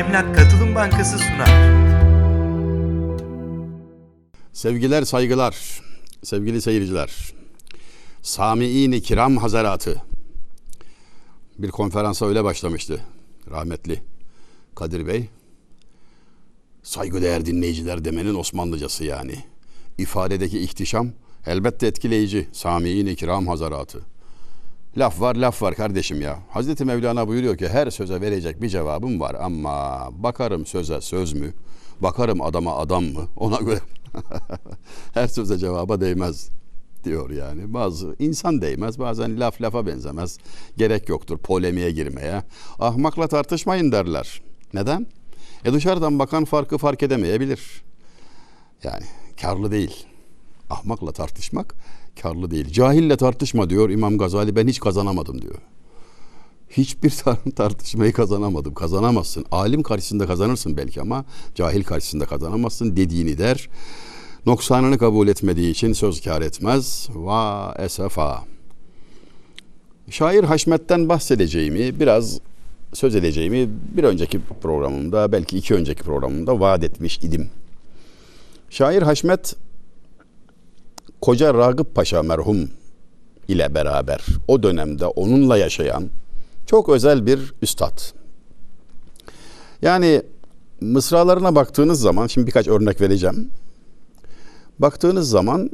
Emlak Katılım Bankası sunar. Sevgiler, saygılar, sevgili seyirciler. Sami'in-i kiram hazaratı. Bir konferansa öyle başlamıştı rahmetli Kadir Bey. Saygıdeğer dinleyiciler demenin Osmanlıcası yani. İfadedeki ihtişam elbette etkileyici. Sami'in-i kiram hazaratı. Laf var laf var kardeşim ya. Hazreti Mevlana buyuruyor ki her söze verecek bir cevabım var ama bakarım söze söz mü? Bakarım adama adam mı? Ona göre her söze cevaba değmez diyor yani. Bazı insan değmez bazen laf lafa benzemez. Gerek yoktur polemiğe girmeye. Ahmakla tartışmayın derler. Neden? E dışarıdan bakan farkı fark edemeyebilir. Yani karlı değil. Ahmakla tartışmak karlı değil. Cahille tartışma diyor İmam Gazali ben hiç kazanamadım diyor. Hiçbir tar- tartışmayı kazanamadım. Kazanamazsın. Alim karşısında kazanırsın belki ama cahil karşısında kazanamazsın dediğini der. Noksanını kabul etmediği için söz kar etmez. Va esefa. Şair Haşmet'ten bahsedeceğimi, biraz söz edeceğimi bir önceki programımda, belki iki önceki programımda vaat etmiş idim. Şair Haşmet Koca Ragıp Paşa merhum ile beraber o dönemde onunla yaşayan çok özel bir üstad. Yani mısralarına baktığınız zaman şimdi birkaç örnek vereceğim. Baktığınız zaman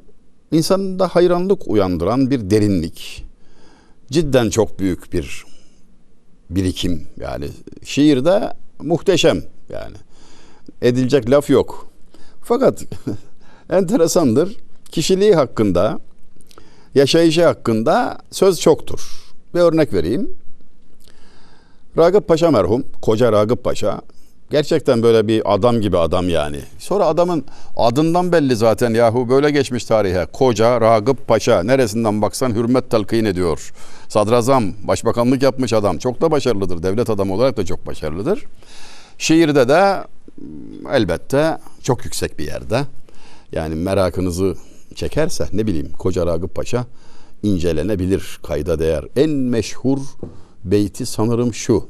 insanında hayranlık uyandıran bir derinlik. Cidden çok büyük bir birikim yani. Şiirde muhteşem yani. Edilecek laf yok. Fakat enteresandır. Kişiliği hakkında, yaşayışı hakkında söz çoktur. Bir örnek vereyim. Ragıp Paşa merhum, koca Ragıp Paşa gerçekten böyle bir adam gibi adam yani. Sonra adamın adından belli zaten yahu böyle geçmiş tarihe. Koca Ragıp Paşa neresinden baksan hürmet talkîn ediyor. Sadrazam, başbakanlık yapmış adam. Çok da başarılıdır. Devlet adamı olarak da çok başarılıdır. Şiirde de elbette çok yüksek bir yerde. Yani merakınızı çekerse ne bileyim Koca Ragıp Paşa incelenebilir, kayda değer. En meşhur beyti sanırım şu.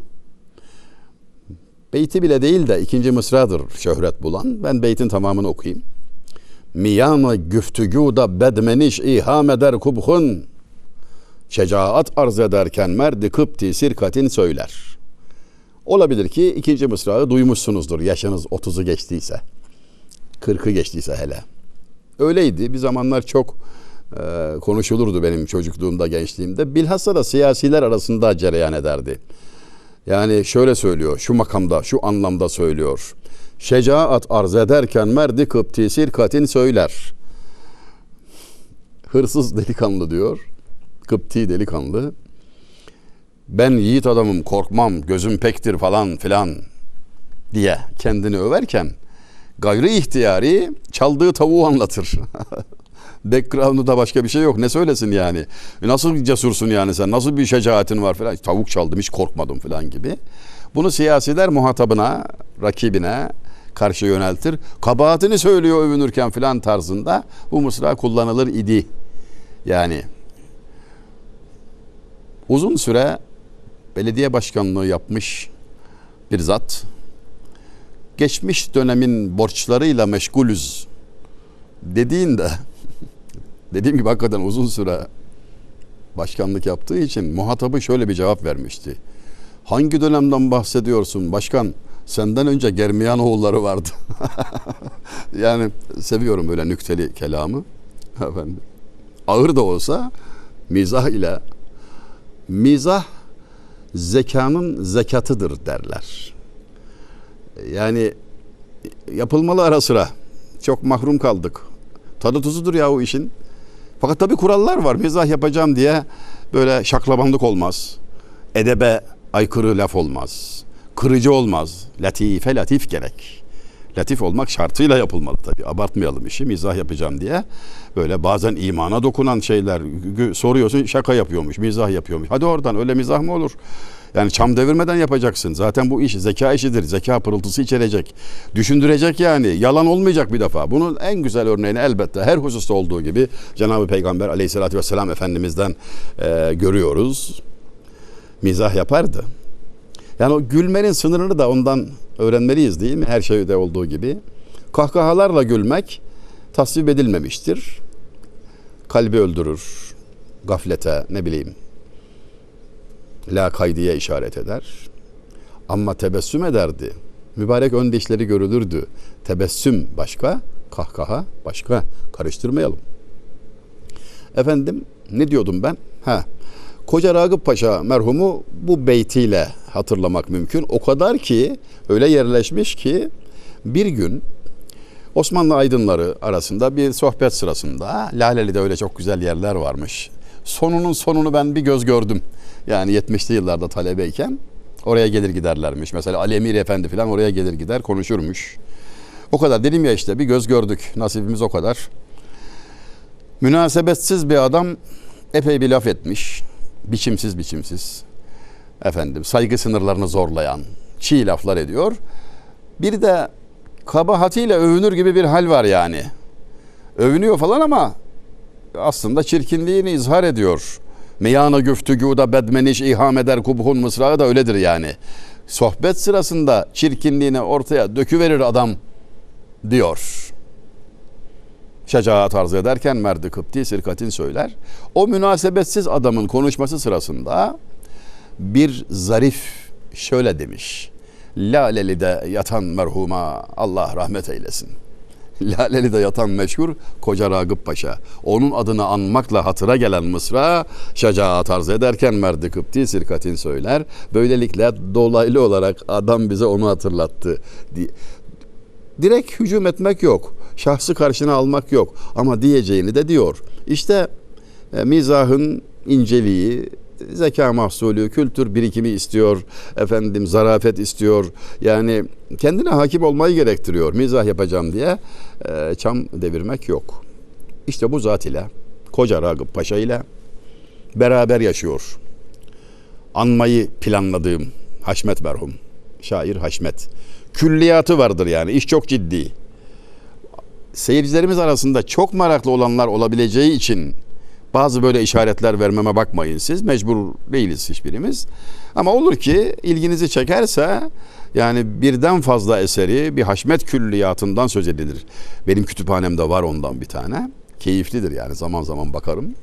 Beyti bile değil de ikinci mısradır şöhret bulan. Ben beytin tamamını okuyayım. Miyanı güftügûda bedmeniş iham eder kubhun. Şecaat arz ederken merdi kıpti sirkatin söyler. Olabilir ki ikinci mısrağı duymuşsunuzdur yaşınız 30'u geçtiyse. 40'ı geçtiyse hele. Öyleydi. Bir zamanlar çok e, konuşulurdu benim çocukluğumda, gençliğimde. Bilhassa da siyasiler arasında cereyan ederdi. Yani şöyle söylüyor, şu makamda, şu anlamda söylüyor. Şecaat arz ederken merdi kıpti sirkatin söyler. Hırsız delikanlı diyor. Kıpti delikanlı. Ben yiğit adamım, korkmam, gözüm pektir falan filan diye kendini överken gayri ihtiyari çaldığı tavuğu anlatır. Background'da başka bir şey yok. Ne söylesin yani? Nasıl cesursun yani sen? Nasıl bir şecaatin var falan? Tavuk çaldım hiç korkmadım falan gibi. Bunu siyasiler muhatabına, rakibine karşı yöneltir. Kabahatini söylüyor övünürken filan tarzında bu mısra kullanılır idi. Yani uzun süre belediye başkanlığı yapmış bir zat geçmiş dönemin borçlarıyla meşgulüz dediğinde dediğim gibi hakikaten uzun süre başkanlık yaptığı için muhatabı şöyle bir cevap vermişti. Hangi dönemden bahsediyorsun başkan? Senden önce Germiyan oğulları vardı. yani seviyorum böyle nükteli kelamı. Efendim. Ağır da olsa mizah ile mizah zekanın zekatıdır derler. Yani yapılmalı ara sıra. Çok mahrum kaldık. Tadı tuzudur ya o işin. Fakat tabii kurallar var. Mizah yapacağım diye böyle şaklabanlık olmaz. Edebe aykırı laf olmaz. Kırıcı olmaz. Latife latif gerek. Latif olmak şartıyla yapılmalı tabii. Abartmayalım işi. Mizah yapacağım diye. Böyle bazen imana dokunan şeyler soruyorsun şaka yapıyormuş, mizah yapıyormuş. Hadi oradan öyle mizah mı olur? Yani çam devirmeden yapacaksın. Zaten bu iş zeka işidir. Zeka pırıltısı içerecek. Düşündürecek yani. Yalan olmayacak bir defa. Bunun en güzel örneğini elbette her hususta olduğu gibi Cenab-ı Peygamber aleyhissalatü vesselam Efendimiz'den e, görüyoruz. Mizah yapardı. Yani o gülmenin sınırını da ondan öğrenmeliyiz değil mi? Her şeyde olduğu gibi. Kahkahalarla gülmek tasvip edilmemiştir. Kalbi öldürür. Gaflete ne bileyim. La kaydiye işaret eder. Ama tebessüm ederdi. Mübarek ön dişleri görülürdü. Tebessüm başka, kahkaha başka. Karıştırmayalım. Efendim ne diyordum ben? Ha. Koca Ragıp Paşa merhumu bu beytiyle hatırlamak mümkün. O kadar ki öyle yerleşmiş ki bir gün Osmanlı aydınları arasında bir sohbet sırasında Laleli'de öyle çok güzel yerler varmış. Sonunun sonunu ben bir göz gördüm. Yani 70'li yıllarda talebeyken oraya gelir giderlermiş. Mesela Ali Emir Efendi falan oraya gelir gider konuşurmuş. O kadar dedim ya işte bir göz gördük. Nasibimiz o kadar. Münasebetsiz bir adam epey bir laf etmiş. Biçimsiz biçimsiz. Efendim saygı sınırlarını zorlayan çiğ laflar ediyor. Bir de kabahatiyle övünür gibi bir hal var yani. Övünüyor falan ama aslında çirkinliğini izhar ediyor. Meyana güftügüda bedmeniş iham eder kubhun mısrağı da öyledir yani. Sohbet sırasında çirkinliğini ortaya döküverir adam diyor. Şecaat arz ederken Merdi Kıpti Sirkatin söyler. O münasebetsiz adamın konuşması sırasında bir zarif şöyle demiş. Laleli'de yatan merhuma Allah rahmet eylesin. Laleli'de yatan meşhur Koca Ragıp Paşa. Onun adını anmakla hatıra gelen Mısra şecaat arz ederken Merdi Kıpti Sirkatin söyler. Böylelikle dolaylı olarak adam bize onu hatırlattı. direkt hücum etmek yok. Şahsı karşına almak yok. Ama diyeceğini de diyor. İşte e, mizahın inceliği, zeka mahsulü, kültür birikimi istiyor, efendim zarafet istiyor. Yani kendine hakim olmayı gerektiriyor. Mizah yapacağım diye e, çam devirmek yok. İşte bu zat ile, Koca Ragıp Paşa ile beraber yaşıyor. Anmayı planladığım Haşmet merhum, şair Haşmet. Külliyatı vardır yani, iş çok ciddi seyircilerimiz arasında çok meraklı olanlar olabileceği için bazı böyle işaretler vermeme bakmayın siz. Mecbur değiliz hiçbirimiz. Ama olur ki ilginizi çekerse yani birden fazla eseri bir haşmet külliyatından söz edilir. Benim kütüphanemde var ondan bir tane. Keyiflidir yani zaman zaman bakarım.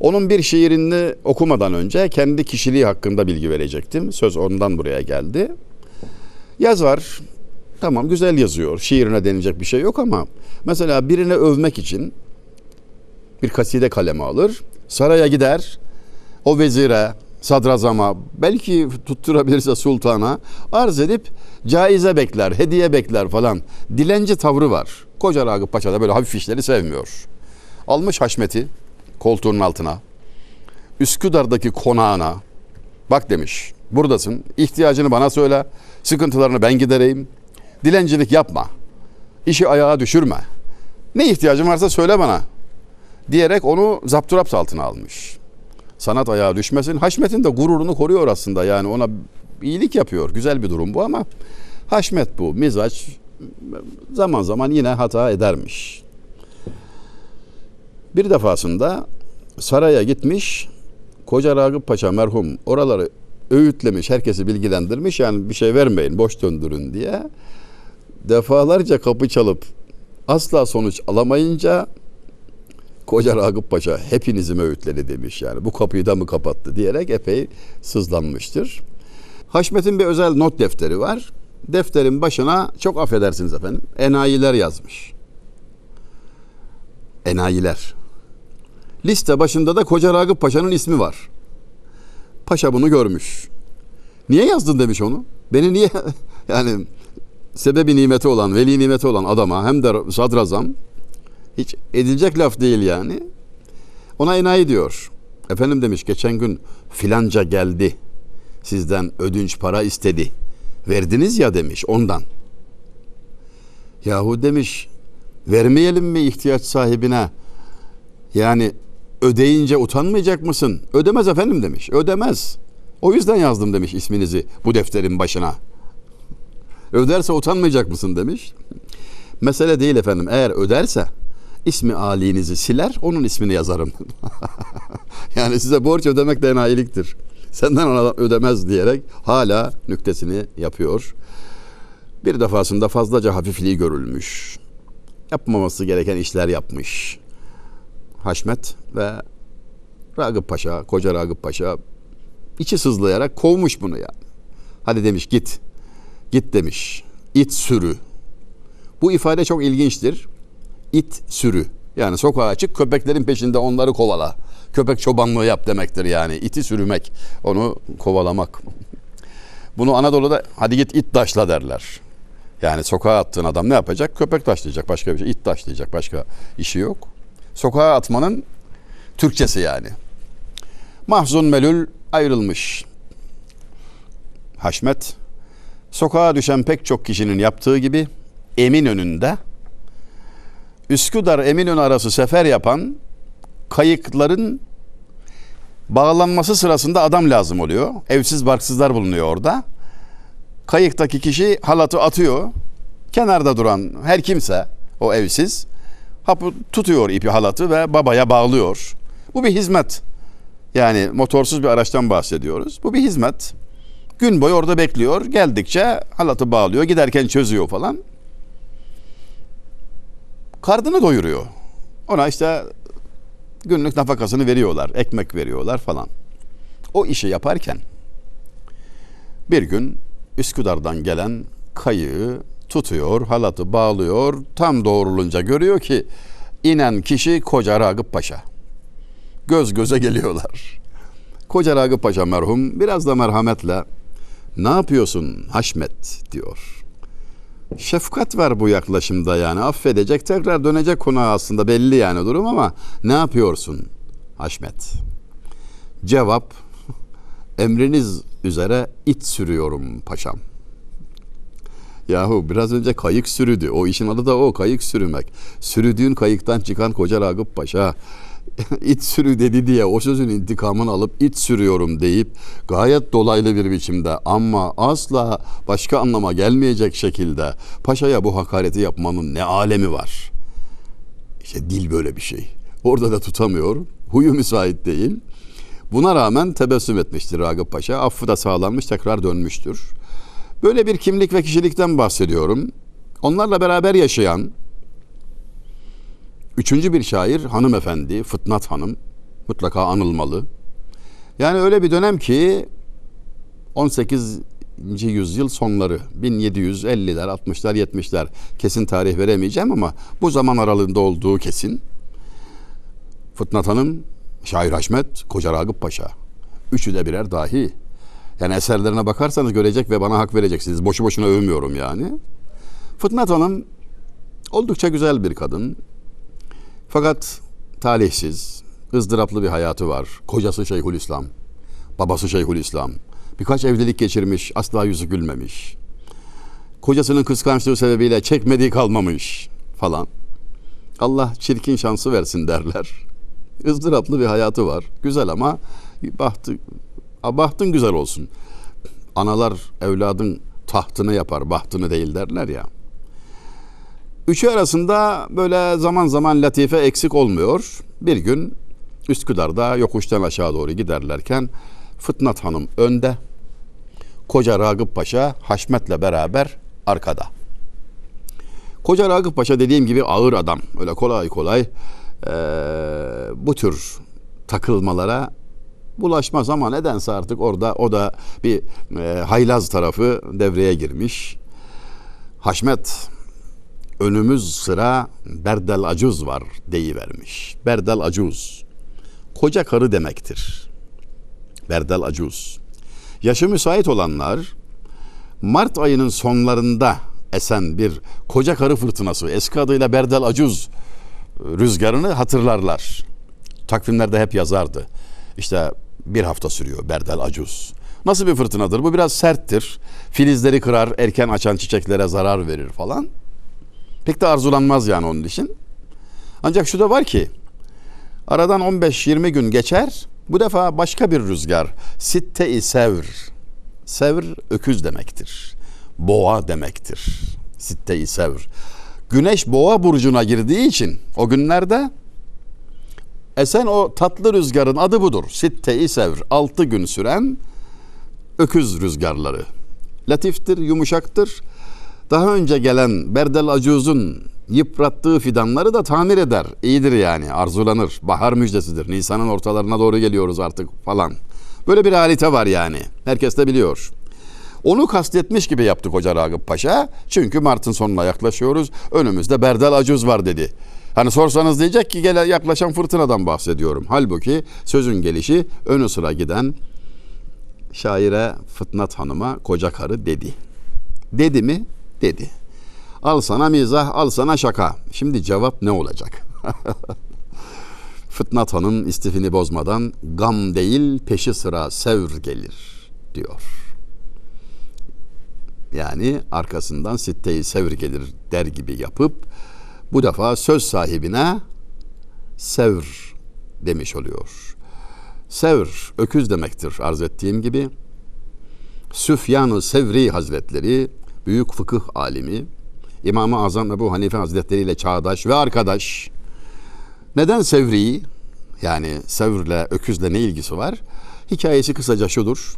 Onun bir şiirini okumadan önce kendi kişiliği hakkında bilgi verecektim. Söz ondan buraya geldi. Yazar Tamam güzel yazıyor. Şiirine denilecek bir şey yok ama mesela birini övmek için bir kaside kaleme alır. Saraya gider. O vezire, sadrazama, belki tutturabilirse sultana arz edip caize bekler, hediye bekler falan. Dilenci tavrı var. Koca Ragıp Paşa da böyle hafif işleri sevmiyor. Almış Haşmet'i koltuğunun altına. Üsküdar'daki konağına bak demiş. Buradasın. İhtiyacını bana söyle. Sıkıntılarını ben gidereyim. Dilencilik yapma. İşi ayağa düşürme. Ne ihtiyacın varsa söyle bana. Diyerek onu zapturapt altına almış. Sanat ayağa düşmesin. Haşmet'in de gururunu koruyor aslında. Yani ona iyilik yapıyor. Güzel bir durum bu ama Haşmet bu. Mizaç zaman zaman yine hata edermiş. Bir defasında saraya gitmiş. Koca Ragıp Paşa merhum oraları öğütlemiş, herkesi bilgilendirmiş. Yani bir şey vermeyin, boş döndürün diye defalarca kapı çalıp asla sonuç alamayınca Koca Ragıp Paşa hepinizi mi öğütledi demiş yani bu kapıyı da mı kapattı diyerek epey sızlanmıştır. Haşmet'in bir özel not defteri var. Defterin başına çok affedersiniz efendim enayiler yazmış. Enayiler. Liste başında da Koca Ragıp Paşa'nın ismi var. Paşa bunu görmüş. Niye yazdın demiş onu. Beni niye yani sebebi nimeti olan, veli nimeti olan adama hem de sadrazam hiç edilecek laf değil yani. Ona enayi diyor. Efendim demiş geçen gün filanca geldi. Sizden ödünç para istedi. Verdiniz ya demiş ondan. Yahu demiş vermeyelim mi ihtiyaç sahibine? Yani ödeyince utanmayacak mısın? Ödemez efendim demiş. Ödemez. O yüzden yazdım demiş isminizi bu defterin başına. Öderse utanmayacak mısın demiş. Mesele değil efendim. Eğer öderse ismi alinizi siler, onun ismini yazarım. yani size borç ödemek de enayiliktir. Senden ona ödemez diyerek hala nüktesini yapıyor. Bir defasında fazlaca hafifliği görülmüş. Yapmaması gereken işler yapmış. Haşmet ve Ragıp Paşa, koca Ragıp Paşa içi sızlayarak kovmuş bunu yani. Hadi demiş git. Git demiş. İt sürü. Bu ifade çok ilginçtir. İt sürü. Yani sokağa çık köpeklerin peşinde onları kovala. Köpek çobanlığı yap demektir yani. İti sürümek. Onu kovalamak. Bunu Anadolu'da hadi git it taşla derler. Yani sokağa attığın adam ne yapacak? Köpek taşlayacak başka bir şey. İt taşlayacak başka işi yok. Sokağa atmanın Türkçesi yani. Mahzun Melül ayrılmış. Haşmet sokağa düşen pek çok kişinin yaptığı gibi Eminönü'nde Üsküdar Eminönü arası sefer yapan kayıkların bağlanması sırasında adam lazım oluyor. Evsiz barksızlar bulunuyor orada. Kayıktaki kişi halatı atıyor. Kenarda duran her kimse o evsiz hapı tutuyor ipi halatı ve babaya bağlıyor. Bu bir hizmet. Yani motorsuz bir araçtan bahsediyoruz. Bu bir hizmet. Gün boyu orada bekliyor. Geldikçe halatı bağlıyor. Giderken çözüyor falan. Karnını doyuruyor. Ona işte günlük nafakasını veriyorlar. Ekmek veriyorlar falan. O işi yaparken bir gün Üsküdar'dan gelen kayığı tutuyor, halatı bağlıyor. Tam doğrulunca görüyor ki inen kişi Koca Ragıp Paşa. Göz göze geliyorlar. Koca Ragıp Paşa merhum biraz da merhametle ne yapıyorsun Haşmet diyor. Şefkat var bu yaklaşımda yani affedecek tekrar dönecek konağa aslında belli yani durum ama ne yapıyorsun Haşmet? Cevap emriniz üzere it sürüyorum paşam. Yahu biraz önce kayık sürüdü. O işin adı da o kayık sürümek. Sürüdüğün kayıktan çıkan koca Ragıp Paşa it sürü dedi diye o sözün intikamını alıp it sürüyorum deyip gayet dolaylı bir biçimde ama asla başka anlama gelmeyecek şekilde paşaya bu hakareti yapmanın ne alemi var. İşte dil böyle bir şey. Orada da tutamıyor. Huyu müsait değil. Buna rağmen tebessüm etmiştir Ragıp Paşa. Affı da sağlanmış tekrar dönmüştür. Böyle bir kimlik ve kişilikten bahsediyorum. Onlarla beraber yaşayan üçüncü bir şair hanımefendi Fıtnat Hanım mutlaka anılmalı. Yani öyle bir dönem ki 18. yüzyıl sonları 1750'ler 60'lar 70'ler kesin tarih veremeyeceğim ama bu zaman aralığında olduğu kesin. Fıtnat Hanım, Şair Haşmet, Koca Ragıp Paşa. Üçü de birer dahi. Yani eserlerine bakarsanız görecek ve bana hak vereceksiniz. Boşu boşuna övmüyorum yani. Fıtnat Hanım oldukça güzel bir kadın. Fakat talihsiz, ızdıraplı bir hayatı var. Kocası Şeyhülislam, babası Şeyhülislam. Birkaç evlilik geçirmiş, asla yüzü gülmemiş. Kocasının kıskançlığı sebebiyle çekmediği kalmamış falan. Allah çirkin şansı versin derler. ızdıraplı bir hayatı var. Güzel ama bahtı, bahtın güzel olsun. Analar evladın tahtını yapar, bahtını değil derler ya. Üçü arasında böyle zaman zaman latife eksik olmuyor. Bir gün Üsküdar'da yokuştan aşağı doğru giderlerken Fıtnat Hanım önde, Koca Ragıp Paşa Haşmet'le beraber arkada. Koca Ragıp Paşa dediğim gibi ağır adam. Öyle kolay kolay e, bu tür takılmalara bulaşmaz ama nedense artık orada o da bir e, haylaz tarafı devreye girmiş. Haşmet önümüz sıra Berdel Acuz var deyivermiş. Berdel Acuz koca karı demektir. Berdel Acuz. Yaşı müsait olanlar Mart ayının sonlarında esen bir koca karı fırtınası eski adıyla Berdel Acuz rüzgarını hatırlarlar. Takvimlerde hep yazardı. İşte bir hafta sürüyor Berdel Acuz. Nasıl bir fırtınadır? Bu biraz serttir. Filizleri kırar, erken açan çiçeklere zarar verir falan. Pek de arzulanmaz yani onun için. Ancak şu da var ki aradan 15-20 gün geçer. Bu defa başka bir rüzgar. Sitte-i sevr. Sevr öküz demektir. Boğa demektir. Sitte-i sevr. Güneş boğa burcuna girdiği için o günlerde Esen o tatlı rüzgarın adı budur. Sitte-i sevr. Altı gün süren öküz rüzgarları. Latiftir, yumuşaktır. Daha önce gelen Berdel Acuz'un yıprattığı fidanları da tamir eder. İyidir yani, arzulanır. Bahar müjdesidir. Nisan'ın ortalarına doğru geliyoruz artık falan. Böyle bir halite var yani. Herkes de biliyor. Onu kastetmiş gibi yaptık Hoca Ragıp Paşa. Çünkü Mart'ın sonuna yaklaşıyoruz. Önümüzde Berdel Acuz var dedi. Hani sorsanız diyecek ki gele yaklaşan fırtınadan bahsediyorum. Halbuki sözün gelişi önü sıra giden şaire Fıtnat Hanım'a koca karı dedi. Dedi mi? Dedi. Al sana mizah, al sana şaka. Şimdi cevap ne olacak? Fıtnat Hanım istifini bozmadan gam değil peşi sıra sevr gelir diyor. Yani arkasından sitteyi sevr gelir der gibi yapıp bu defa söz sahibine sevr demiş oluyor. Sevr öküz demektir arz ettiğim gibi. Süfyan-ı Sevri Hazretleri büyük fıkıh alimi İmam-ı Azam Ebu Hanife Hazretleri ile çağdaş ve arkadaş. Neden Sevri? Yani Sevr'le öküzle ne ilgisi var? Hikayesi kısaca şudur.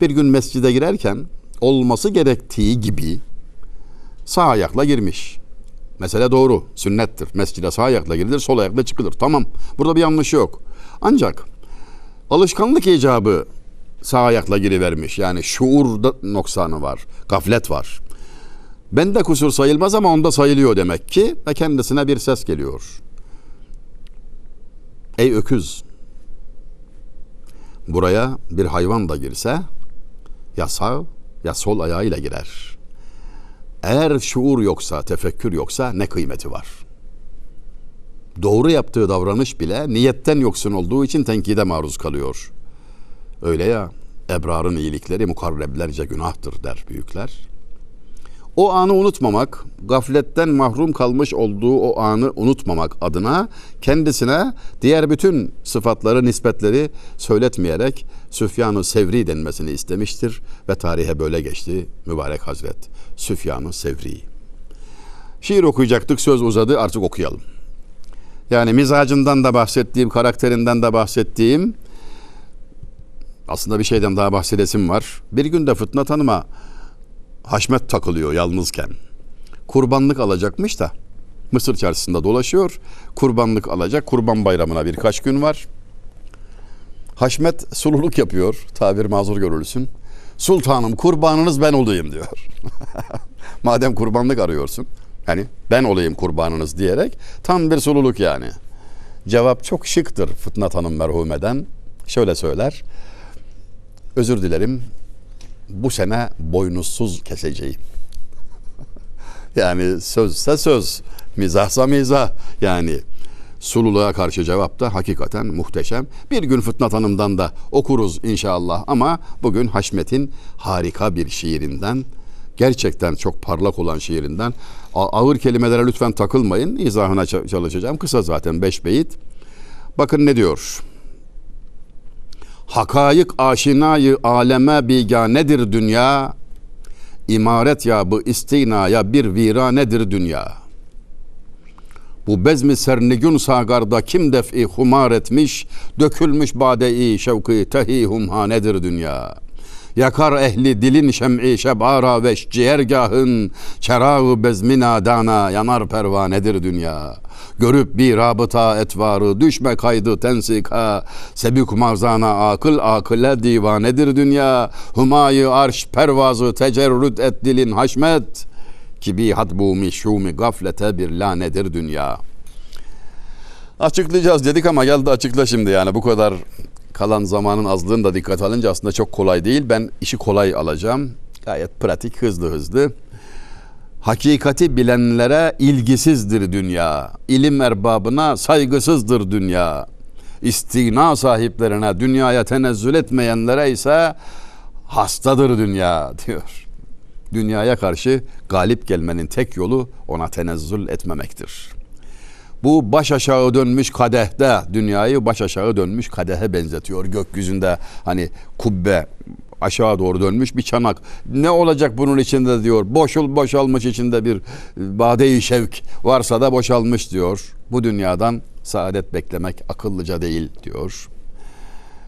Bir gün mescide girerken olması gerektiği gibi sağ ayakla girmiş. Mesele doğru, sünnettir. Mescide sağ ayakla girilir, sol ayakla çıkılır. Tamam, burada bir yanlış yok. Ancak alışkanlık icabı sağ ayakla girivermiş. Yani şuur da- noksanı var, gaflet var. Bende kusur sayılmaz ama onda sayılıyor demek ki ve kendisine bir ses geliyor. Ey öküz! Buraya bir hayvan da girse ya sağ ya sol ayağıyla girer. Eğer şuur yoksa, tefekkür yoksa ne kıymeti var? Doğru yaptığı davranış bile niyetten yoksun olduğu için tenkide maruz kalıyor. Öyle ya, ebrarın iyilikleri mukarreblerce günahtır der büyükler. O anı unutmamak, gafletten mahrum kalmış olduğu o anı unutmamak adına kendisine diğer bütün sıfatları, nispetleri söyletmeyerek Süfyan-ı Sevri denmesini istemiştir ve tarihe böyle geçti mübarek hazret. Süfyan-ı Sevri. Şiir okuyacaktık, söz uzadı, artık okuyalım. Yani mizacından da bahsettiğim, karakterinden de bahsettiğim aslında bir şeyden daha bahsedesim var. Bir gün de Fıtnat Hanım'a Haşmet takılıyor yalnızken. Kurbanlık alacakmış da Mısır çarşısında dolaşıyor. Kurbanlık alacak. Kurban bayramına birkaç gün var. Haşmet sululuk yapıyor. Tabir mazur görülsün. Sultanım kurbanınız ben olayım diyor. Madem kurbanlık arıyorsun. Hani ben olayım kurbanınız diyerek tam bir sululuk yani. Cevap çok şıktır Fıtnat Hanım merhumeden. Şöyle söyler. Özür dilerim bu sene boynuzsuz keseceğim. yani sözse söz, mizahsa mizah. Yani sululuğa karşı cevap da hakikaten muhteşem. Bir gün Fıtnat Hanım'dan da okuruz inşallah ama bugün Haşmet'in harika bir şiirinden gerçekten çok parlak olan şiirinden ağır kelimelere lütfen takılmayın. İzahına ça- çalışacağım. Kısa zaten beş beyit. Bakın ne diyor? Hakayık aşinayı aleme biganedir dünya. İmaret ya bu istinaya bir viranedir dünya. Bu bezmi sernigün sagarda kim def'i humar etmiş, dökülmüş bade-i şevki tehi humhanedir dünya. Yakar ehli dilin şem'i şebara veş ciğergahın, çerağı bezmi nadana yanar pervanedir dünya. Görüp bir rabıta etvarı düşme kaydı tensika, sebük marzana akıl akıle divanedir dünya. Humayı arş pervazı tecerrüt et dilin haşmet, ki bi hadbu mişumi gaflete bir lanedir dünya. Açıklayacağız dedik ama geldi açıkla şimdi yani bu kadar kalan zamanın azlığını da dikkat alınca aslında çok kolay değil. Ben işi kolay alacağım. Gayet pratik, hızlı hızlı. Hakikati bilenlere ilgisizdir dünya. İlim erbabına saygısızdır dünya. İstina sahiplerine, dünyaya tenezzül etmeyenlere ise hastadır dünya diyor. Dünyaya karşı galip gelmenin tek yolu ona tenezzül etmemektir. Bu baş aşağı dönmüş kadehte dünyayı baş aşağı dönmüş kadehe benzetiyor. Gökyüzünde hani kubbe aşağı doğru dönmüş bir çanak. Ne olacak bunun içinde diyor. Boşul boşalmış içinde bir bade-i şevk varsa da boşalmış diyor. Bu dünyadan Saadet beklemek akıllıca değil diyor.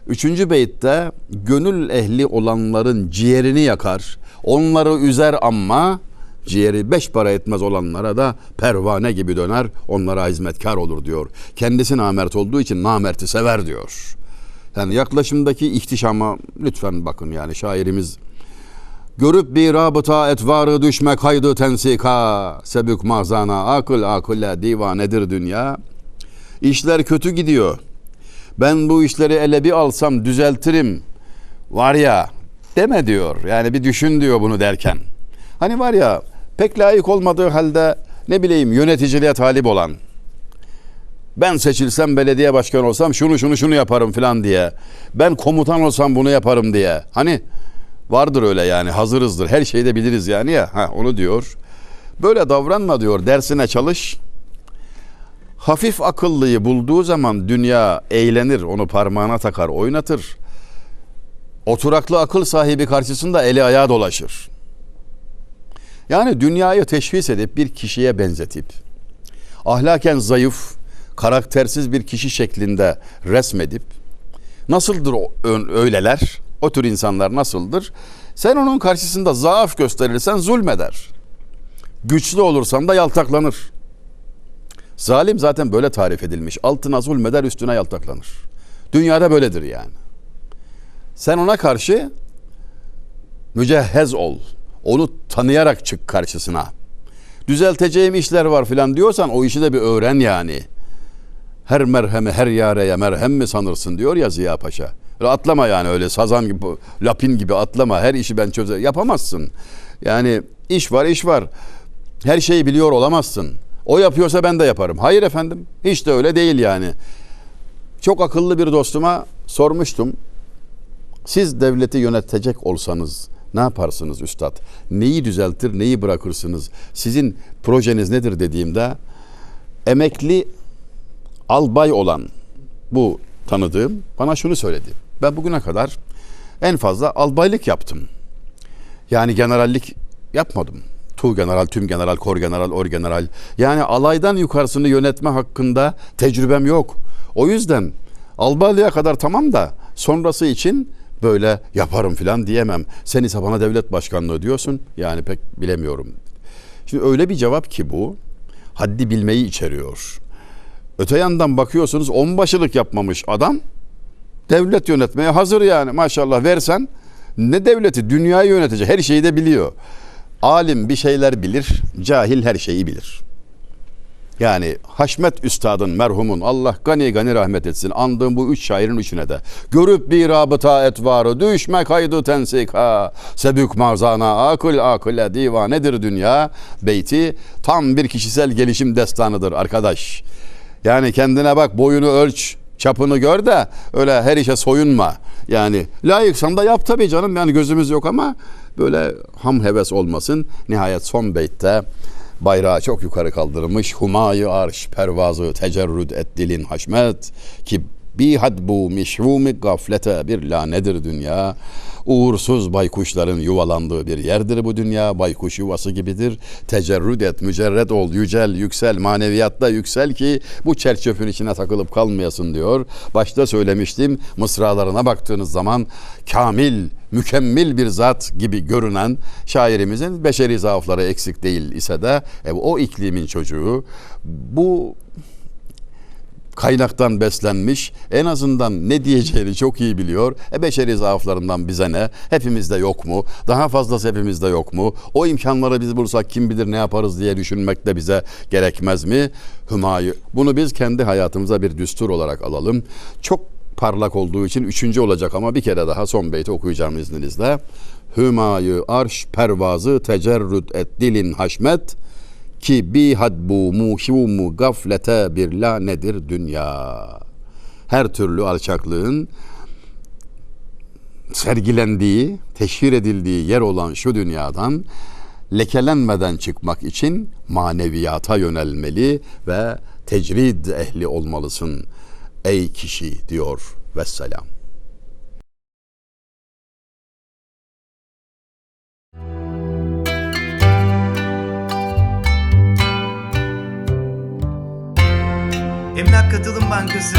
Üçüncü beytte gönül ehli olanların ciğerini yakar. Onları üzer ama ciğeri beş para etmez olanlara da pervane gibi döner. Onlara hizmetkar olur diyor. Kendisi namert olduğu için namerti sever diyor. Yani yaklaşımdaki ihtişama lütfen bakın yani şairimiz Görüp bir rabıta etvarı düşme kaydı tensika sebük mazana akıl akılle divanedir dünya. İşler kötü gidiyor. Ben bu işleri ele bir alsam düzeltirim. Var ya deme diyor. Yani bir düşün diyor bunu derken. Hani var ya pek layık olmadığı halde ne bileyim yöneticiliğe talip olan. Ben seçilsem belediye başkanı olsam şunu şunu şunu yaparım falan diye. Ben komutan olsam bunu yaparım diye. Hani vardır öyle yani hazırızdır. Her şeyi de biliriz yani ya. Ha, onu diyor. Böyle davranma diyor. Dersine çalış. Hafif akıllıyı bulduğu zaman dünya eğlenir, onu parmağına takar, oynatır. Oturaklı akıl sahibi karşısında eli ayağı dolaşır. Yani dünyayı teşhis edip bir kişiye benzetip ahlaken zayıf, karaktersiz bir kişi şeklinde resmedip nasıldır o öyleler? O tür insanlar nasıldır? Sen onun karşısında zaaf gösterirsen zulmeder. Güçlü olursan da yaltaklanır. Zalim zaten böyle tarif edilmiş. Altına zulmeder, üstüne yaltaklanır. Dünyada böyledir yani. Sen ona karşı mücehhez ol. Onu tanıyarak çık karşısına. Düzelteceğim işler var filan diyorsan o işi de bir öğren yani. Her merhemi her yareye merhem mi sanırsın diyor ya Ziya Paşa. Atlama yani öyle sazan gibi, lapin gibi atlama. Her işi ben çözer. Yapamazsın. Yani iş var iş var. Her şeyi biliyor olamazsın. O yapıyorsa ben de yaparım. Hayır efendim. Hiç de öyle değil yani. Çok akıllı bir dostuma sormuştum. Siz devleti yönetecek olsanız ne yaparsınız üstad? Neyi düzeltir, neyi bırakırsınız? Sizin projeniz nedir dediğimde emekli albay olan bu tanıdığım bana şunu söyledi. Ben bugüne kadar en fazla albaylık yaptım. Yani generallik yapmadım. Tu general, tüm general, kor general, or general. Yani alaydan yukarısını yönetme hakkında tecrübem yok. O yüzden albaylığa kadar tamam da sonrası için böyle yaparım filan diyemem. Sen ise bana devlet başkanlığı diyorsun. Yani pek bilemiyorum. Şimdi öyle bir cevap ki bu haddi bilmeyi içeriyor. Öte yandan bakıyorsunuz onbaşılık yapmamış adam devlet yönetmeye hazır yani maşallah versen ne devleti dünyayı yönetecek her şeyi de biliyor. Alim bir şeyler bilir, cahil her şeyi bilir. Yani Haşmet Üstad'ın merhumun Allah gani gani rahmet etsin andığım bu üç şairin üçüne de görüp bir rabıta etvarı düşme kaydı tensika sebük marzana akıl akıle divanedir dünya beyti tam bir kişisel gelişim destanıdır arkadaş. Yani kendine bak boyunu ölç çapını gör de öyle her işe soyunma. Yani layıksan da yap tabii canım yani gözümüz yok ama böyle ham heves olmasın. Nihayet son beytte bayrağı çok yukarı kaldırmış. Humayı arş pervazı tecerrüd et dilin haşmet ki bihad bu mişvumi gaflete bir lanedir dünya. Uğursuz baykuşların yuvalandığı bir yerdir bu dünya. Baykuş yuvası gibidir. Tecerrüd et, mücerred ol, yücel, yüksel, maneviyatta yüksel ki bu çerçöpün içine takılıp kalmayasın diyor. Başta söylemiştim mısralarına baktığınız zaman kamil, mükemmel bir zat gibi görünen şairimizin beşeri zaafları eksik değil ise de e, o iklimin çocuğu bu kaynaktan beslenmiş. En azından ne diyeceğini çok iyi biliyor. E beşeri zaaflarından bize ne? Hepimizde yok mu? Daha fazlası hepimizde yok mu? O imkanları biz bulsak kim bilir ne yaparız diye düşünmek de bize gerekmez mi? Hümayı. Bunu biz kendi hayatımıza bir düstur olarak alalım. Çok parlak olduğu için üçüncü olacak ama bir kere daha son beyti okuyacağım izninizle. Hümayı arş pervazı tecerrüt et dilin haşmet ki bi hadbu muhşumu gaflete bir la nedir dünya. Her türlü alçaklığın sergilendiği, teşhir edildiği yer olan şu dünyadan lekelenmeden çıkmak için maneviyata yönelmeli ve tecrid ehli olmalısın ey kişi diyor vesselam. Emlak Katılım Bankası.